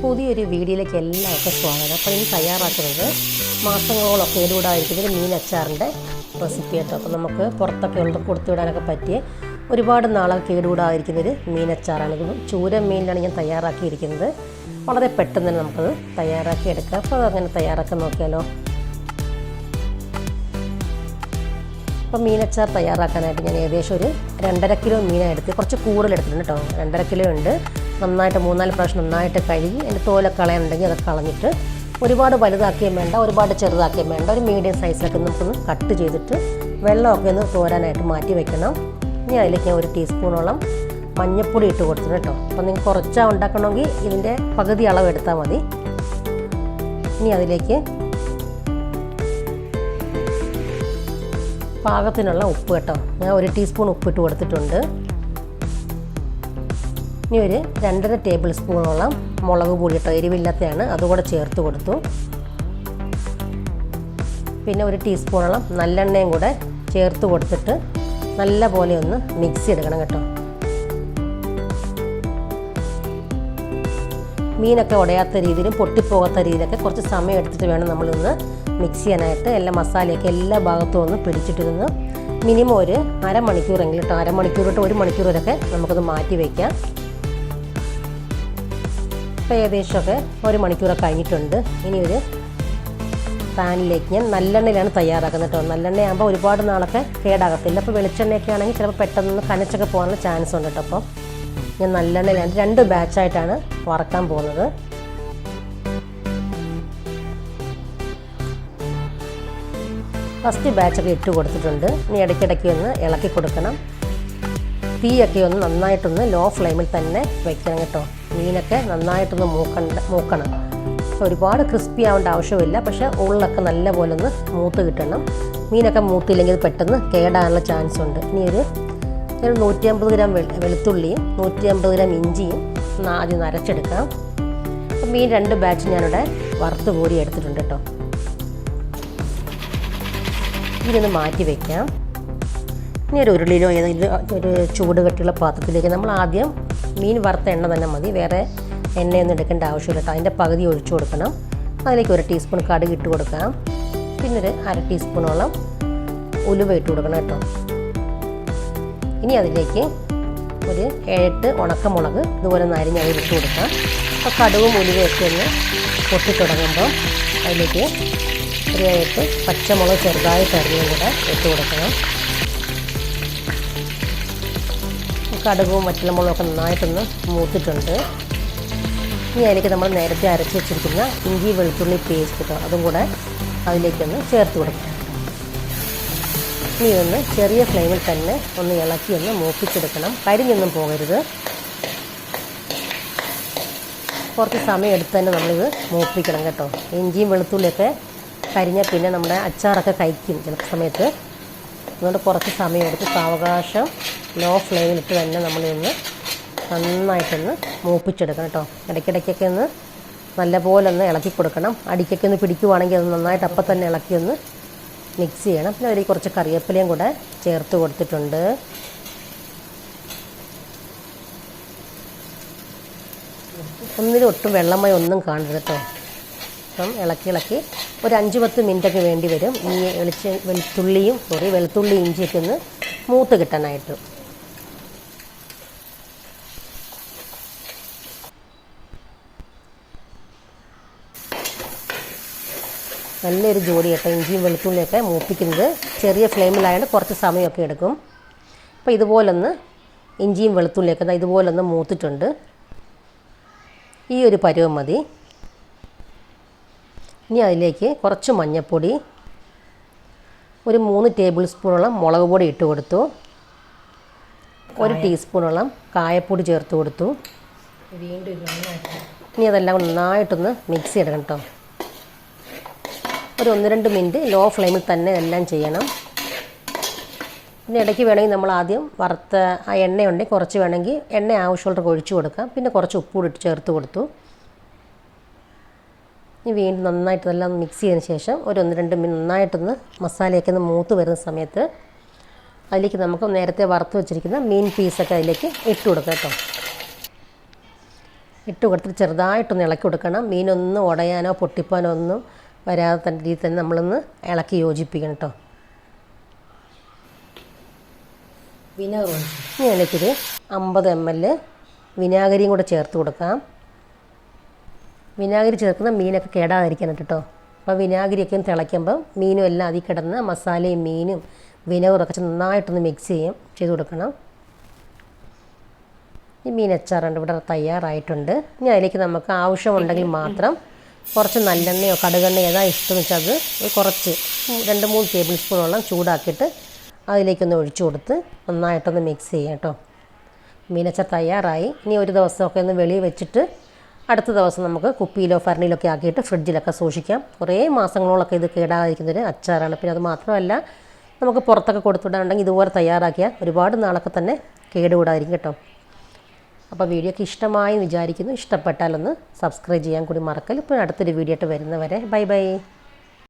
പുതിയൊരു വീഡിയോയിലേക്ക് എല്ലാവർക്കും സ്വാഗതം. അപ്പോൾ ഇനി തയ്യാറാക്കുന്നത് മാസങ്ങളോളം കേടുകൂടാതിരിക്കുന്ന മീൻ അച്ചാറിന്റെ റെസിപ്പി കേട്ടോ അപ്പോൾ നമുക്ക് പുറത്തൊക്കെ ഉണ്ട് കൊടുത്തുവിടാനൊക്കെ പറ്റിയ ഒരുപാട് നാളെ കേടുകൂടാതിരിക്കുന്നൊരു മീനച്ചാറാണ്. ഇത് ചൂര മീനിലാണ് ഞാൻ തയ്യാറാക്കിയിരിക്കുന്നത്. വളരെ പെട്ടെന്ന് തന്നെ നമുക്കത് തയ്യാറാക്കി എടുക്കാം അപ്പോൾ അങ്ങനെ തയ്യാറാക്കാൻ നോക്കിയാലോ. അപ്പോൾ മീനച്ചാർ തയ്യാറാക്കാനായിട്ട് ഞാൻ ഏകദേശം ഒരു രണ്ടര കിലോ മീനെടുത്ത് കുറച്ച് കൂടുതലെടുത്തിട്ടുണ്ട് കേട്ടോ. രണ്ടര കിലോ ഉണ്ട്. നന്നായിട്ട് മൂന്നാൽ പ്രാവശ്യം നന്നായിട്ട് കഴുകി അതിന്റെ തോലൊക്കെ കളയാനുണ്ടെങ്കിൽ അതൊക്കെ കളഞ്ഞിട്ട് ഒരുപാട് വലുതാക്കിയും വേണ്ട ഒരുപാട് ചെറുതാക്കിയും വേണ്ട ഒരു മീഡിയം സൈസിലൊക്കെ നമുക്കൊന്ന് കട്ട് ചെയ്തിട്ട് വെള്ളമൊക്കെ ഒന്ന് തോരാനായിട്ട് മാറ്റി വെക്കണം. ഇനി അതിലേക്ക് ഞാൻ ഒരു ടീസ്പൂണോളം മഞ്ഞൾപ്പൊടി ഇട്ട് കൊടുത്തിട്ടുണ്ട് കേട്ടോ. അപ്പം നിങ്ങൾക്ക് കുറച്ചാണ് ഉണ്ടാക്കണമെങ്കിൽ ഇതിന്റെ പകുതി അളവ് എടുത്താൽ മതി. ഇനി അതിലേക്ക് പാകത്തിനുള്ള ഉപ്പ് കേട്ടോ. ഞാൻ ഒരു ടീസ്പൂൺ ഉപ്പിട്ട് കൊടുത്തിട്ടുണ്ട്. ഇനി ഒരു രണ്ടര ടേബിൾ സ്പൂണോളം മുളക് പൊടി കേട്ടോ എരിവില്ലാത്തതാണ് അതുകൂടെ ചേർത്ത് കൊടുത്തു. പിന്നെ ഒരു ടീസ്പൂണോളം നല്ലെണ്ണയും കൂടെ ചേർത്ത് കൊടുത്തിട്ട് നല്ല പോലെ ഒന്ന് മിക്സ് എടുക്കണം കേട്ടോ. മീനൊക്കെ ഉടയാത്ത രീതിയിലും പൊട്ടിപ്പോകാത്ത രീതിയിലൊക്കെ കുറച്ച് സമയം എടുത്തിട്ട് വേണം നമ്മളിന്ന് മിക്സ് ചെയ്യാനായിട്ട് എല്ലാ മസാലയൊക്കെ എല്ലാ ഭാഗത്തും ഒന്ന് പിടിച്ചിട്ടിരുന്ന് മിനിമം ഒരു അരമണിക്കൂറെങ്കിലും കേട്ടോ അരമണിക്കൂർ തൊട്ട് ഒരു മണിക്കൂർ വരെയൊക്കെ നമുക്കത് മാറ്റി വയ്ക്കാം ഇപ്പോൾ ഏകദേശമൊക്കെ ഒരു മണിക്കൂറൊക്കെ കഴിഞ്ഞിട്ടുണ്ട്. ഇനി ഒരു പാനിലേക്ക് ഞാൻ നല്ലെണ്ണയിലാണ് തയ്യാറാക്കുന്നത് കേട്ടോ നല്ലെണ്ണയാകുമ്പോൾ ഒരുപാട് നാളൊക്കെ കേടാകത്തില്ല. അപ്പോൾ വെളിച്ചെണ്ണയൊക്കെ ആണെങ്കിൽ ചിലപ്പോൾ പെട്ടെന്ന് കനച്ചൊക്കെ പോകാനുള്ള ചാൻസ് ഉണ്ട് കേട്ടോ അപ്പോൾ ഞാൻ നല്ലെണ്ണ ഞാൻ രണ്ട് ബാച്ചായിട്ടാണ് വറക്കാൻ പോകുന്നത്. ഫസ്റ്റ് ബാച്ചൊക്കെ ഇട്ട് കൊടുത്തിട്ടുണ്ട്. ഇനി ഇടയ്ക്കിടയ്ക്ക് ഒന്ന് ഇളക്കി കൊടുക്കണം. തീയൊക്കെ ഒന്ന് നന്നായിട്ടൊന്ന് ലോ ഫ്ലെയിമിൽ തന്നെ വെക്കണം കേട്ടോ. മീനൊക്കെ നന്നായിട്ടൊന്ന് മൂക്കണ്ട മൂക്കണം. ഒരുപാട് ക്രിസ്പി ആവേണ്ട ആവശ്യമില്ല. പക്ഷേ ഉള്ളിലൊക്കെ നല്ല പോലെ ഒന്ന് മൂത്ത് കിട്ടണം. മീനൊക്കെ മൂത്തില്ലെങ്കിൽ പെട്ടെന്ന് കേടാനുള്ള ചാൻസ് ഉണ്ട് ഇനി ഒരു ഒരു നൂറ്റി അമ്പത് ഗ്രാം വെളു വെളുത്തുള്ളിയും നൂറ്റി അമ്പത് ഗ്രാം ഇഞ്ചിയും ആദ്യം അരച്ചെടുക്കാം. അപ്പം മീൻ രണ്ട് ബാച്ച് ഞാനിവിടെ വറുത്ത് കോരി എടുത്തിട്ടുണ്ട് കേട്ടോ. ഇതൊന്ന് മാറ്റി വയ്ക്കാം ഇനി ഒരു ഉരുളിയിലോ ഏതെങ്കിലും ഒരു ചൂട് കെട്ടിയുള്ള പാത്രത്തിലേക്ക് നമ്മൾ ആദ്യം മീൻ വറുത്ത എണ്ണ തന്നെ മതി. വേറെ എണ്ണയൊന്നും എടുക്കേണ്ട ആവശ്യമില്ല കേട്ടോ. അതിന്റെ പകുതി ഒഴിച്ചു കൊടുക്കണം. അതിലേക്ക് ഒരു ടീസ്പൂൺ കടുക് ഇട്ട് കൊടുക്കാം. പിന്നെ അര ടീസ്പൂണോളം ഉലുവ ഇട്ട് കൊടുക്കണം കേട്ടോ. ഇനി അതിലേക്ക് ഒരു ഏഴെട്ട് ഉണക്കമുളക് ഇതുപോലെ ഒന്ന് അരിഞ്ഞ് ഇട്ട് കൊടുക്കാം. അപ്പോൾ കടുവും ഉലുവയൊക്കെ ഒന്ന് പൊട്ടിത്തുടങ്ങുമ്പോൾ അതിലേക്ക് ഒരു ഏഴെട്ട് പച്ചമുളക് ചെറുതായി ചെറിയും കൂടെ ഇട്ട് കൊടുക്കണം. കടുകും വറ്റലമുളകൊക്കെ നന്നായിട്ടൊന്ന് മൂത്തിട്ടുണ്ട്. ഇനി അതിലേക്ക് നമ്മൾ നേരത്തെ അരച്ച് വെച്ചിരിക്കുന്ന ഇഞ്ചി വെളുത്തുള്ളി പേസ്റ്റ് കേട്ടോ അതും കൂടെ അതിലേക്കൊന്ന് ചേർത്ത് കൊടുക്കാം. ഇനി ഒന്ന് ചെറിയ ഫ്ലെയിമിൽ തന്നെ ഒന്ന് ഇളക്കി ഒന്ന് മൂപ്പിച്ചെടുക്കണം. കരിഞ്ഞൊന്നും പോകരുത്. കുറച്ച് സമയം എടുത്ത് തന്നെ നമ്മളിത് മൂപ്പിക്കണം കേട്ടോ. ഇഞ്ചിയും വെളുത്തുള്ളിയൊക്കെ കരിഞ്ഞാൽ പിന്നെ നമ്മുടെ അച്ചാറൊക്കെ കഴിക്കും ചില സമയത്ത്. അതുകൊണ്ട് കുറച്ച് സമയം എടുത്ത് സാവകാശം ലോ ഫ്ലെയിമിലിട്ട് തന്നെ നമ്മളിതൊന്ന് നന്നായിട്ടൊന്ന് മൂപ്പിച്ചെടുക്കണം കേട്ടോ. ഇടയ്ക്കിടയ്ക്കൊക്കെ ഒന്ന് നല്ലപോലെ ഒന്ന് ഇളക്കി കൊടുക്കണം. അടിക്കൊക്കെ ഒന്ന് പിടിക്കുവാണെങ്കിൽ അത് നന്നായിട്ട് അപ്പം തന്നെ ഇളക്കി ഒന്ന് മിക്സ് ചെയ്യണം. പിന്നെ അതിൽ കുറച്ച് കറിവേപ്പിലയും കൂടെ ചേർത്ത് കൊടുത്തിട്ടുണ്ട്. ഒന്നിലും ഒട്ടും വെള്ളമായി ഒന്നും കാണരുത് കേട്ടോ അപ്പം ഇളക്കി ഇളക്കി ഒരു അഞ്ച് പത്ത് മിനിറ്റൊക്കെ വേണ്ടി വരും. ഈ വെളിച്ച വെളുത്തുള്ളിയും സോറി വെളുത്തുള്ളി ഇഞ്ചിയൊക്കെ ഒന്ന് മൂത്ത് കിട്ടാനായിട്ട്. നല്ലൊരു ജോലി കേട്ടോ ഇഞ്ചിയും വെളുത്തുള്ളിയൊക്കെ മൂപ്പിക്കുന്നത്. ചെറിയ ഫ്ലെയിമിലായതുകൊണ്ട് കുറച്ച് സമയമൊക്കെ എടുക്കും. അപ്പോൾ ഇതുപോലൊന്ന് ഇഞ്ചിയും വെളുത്തുള്ളിയൊക്കെ ഇതുപോലൊന്ന് മൂത്തിട്ടുണ്ട്. ഈ ഒരു പരുവം മതി. ഇനി അതിലേക്ക് കുറച്ച് മഞ്ഞൾപ്പൊടി ഒരു മൂന്ന് ടേബിൾ സ്പൂണോളം മുളക് പൊടി ഇട്ട് കൊടുത്തു. ഒരു ടീസ്പൂണോളം കായപ്പൊടി ചേർത്ത് കൊടുത്തു. ഇനി അതെല്ലാം നന്നായിട്ടൊന്ന് മിക്സ് ചെയ്യണം കേട്ടോ. ഒരു ഒന്ന് രണ്ട് മിനിറ്റ് ലോ ഫ്ലെയിമിൽ തന്നെ എല്ലാം ചെയ്യണം. പിന്നെ ഇടയ്ക്ക് വേണമെങ്കിൽ നമ്മൾ ആദ്യം വറുത്ത ആ എണ്ണയുണ്ടെങ്കിൽ കുറച്ച് വേണമെങ്കിൽ എണ്ണ ആവശ്യമുള്ളവർക്ക് ഒഴിച്ചു കൊടുക്കാം. പിന്നെ കുറച്ച് ഉപ്പ് ഇട്ട് ചേർത്ത് കൊടുത്തു. ഇനി വീണ്ടും നന്നായിട്ട് എല്ലാം മിക്സ് ചെയ്തതിന് ശേഷം ഒരു ഒന്ന് രണ്ട് മിനിറ്റ് നന്നായിട്ടൊന്ന് മസാലയൊക്കെ ഒന്ന് മൂത്ത് വരുന്ന സമയത്ത് അതിലേക്ക് നമുക്ക് നേരത്തെ വറുത്ത് വെച്ചിരിക്കുന്ന മീൻ പീസൊക്കെ അതിലേക്ക് ഇട്ട് കൊടുക്കാം കേട്ടോ. ഇട്ട് കൊടുത്തിട്ട് ചെറുതായിട്ടൊന്ന് ഇളക്കി കൊടുക്കണം. മീനൊന്നും ഉടയാനോ പൊട്ടിപ്പാനോ ഒന്നും വരാതെ തന്നെ രീതിയിൽ തന്നെ നമ്മളൊന്ന് ഇളക്കി യോജിപ്പിക്കണം കേട്ടോ വിനാഗിരി ഇനി അതിലേക്കൊരു അമ്പത് എം എൽ വിനാഗിരിയും കൂടെ ചേർത്ത് കൊടുക്കാം. വിനാഗിരി ചേർക്കുന്ന മീനൊക്കെ കേടാതിരിക്കാനായിട്ട് കേട്ടോ അപ്പോൾ വിനാഗിരിയൊക്കെ ഒന്ന് തിളയ്ക്കുമ്പം മീനും എല്ലാം അതിൽ കിടന്ന് മസാലയും മീനും വിനെഗറൊക്കെ ഒക്കെ നന്നായിട്ടൊന്ന് മിക്സ് ചെയ്യും. ചെയ്ത് കൊടുക്കണം. ഈ മീൻ അച്ചാറുണ്ട് ഇവിടെ തയ്യാറായിട്ടുണ്ട്. ഇനി അതിലേക്ക് നമുക്ക് ആവശ്യമുണ്ടെങ്കിൽ മാത്രം കുറച്ച് നല്ലെണ്ണയോ കടുകെണ്ണയോ ഏതാ ഇഷ്ടം വെച്ചാൽ അത് കുറച്ച് രണ്ട് മൂന്ന് ടേബിൾ സ്പൂണോളം ചൂടാക്കിയിട്ട് അതിലേക്കൊന്ന് ഒഴിച്ചു കൊടുത്ത് നന്നായിട്ടൊന്ന് മിക്സ് ചെയ്യാം കേട്ടോ. മീനച്ച തയ്യാറായി. ഇനി ഒരു ദിവസമൊക്കെ ഒന്ന് വെളിയിൽ വെച്ചിട്ട് അടുത്ത ദിവസം നമുക്ക് കുപ്പിയിലോ ഫർണിയിലൊക്കെ ആക്കിയിട്ട് ഫ്രിഡ്ജിലൊക്കെ സൂക്ഷിക്കാം. കുറേ മാസങ്ങളോളൊക്കെ ഇത് കേടാതിരിക്കുന്നൊരു അച്ചാറാണ്. പിന്നെ അത് മാത്രമല്ല നമുക്ക് പുറത്തൊക്കെ കൊടുത്തുവിടാനുണ്ടെങ്കിൽ ഇതുപോലെ തയ്യാറാക്കിയാൽ ഒരുപാട് നാളൊക്കെ തന്നെ കേടുകൂടാതിരിക്കും കേട്ടോ. അപ്പോൾ വീഡിയോ ഒക്കെ ഇഷ്ടമായി വിചാരിക്കുന്നു. ഇഷ്ടപ്പെട്ടാലൊന്ന് സബ്സ്ക്രൈബ് ചെയ്യാൻ കൂടി മറക്കൽ ഇപ്പോൾ അടുത്തൊരു വീഡിയോ ആയിട്ട് വരുന്നവരെ ബൈ ബൈ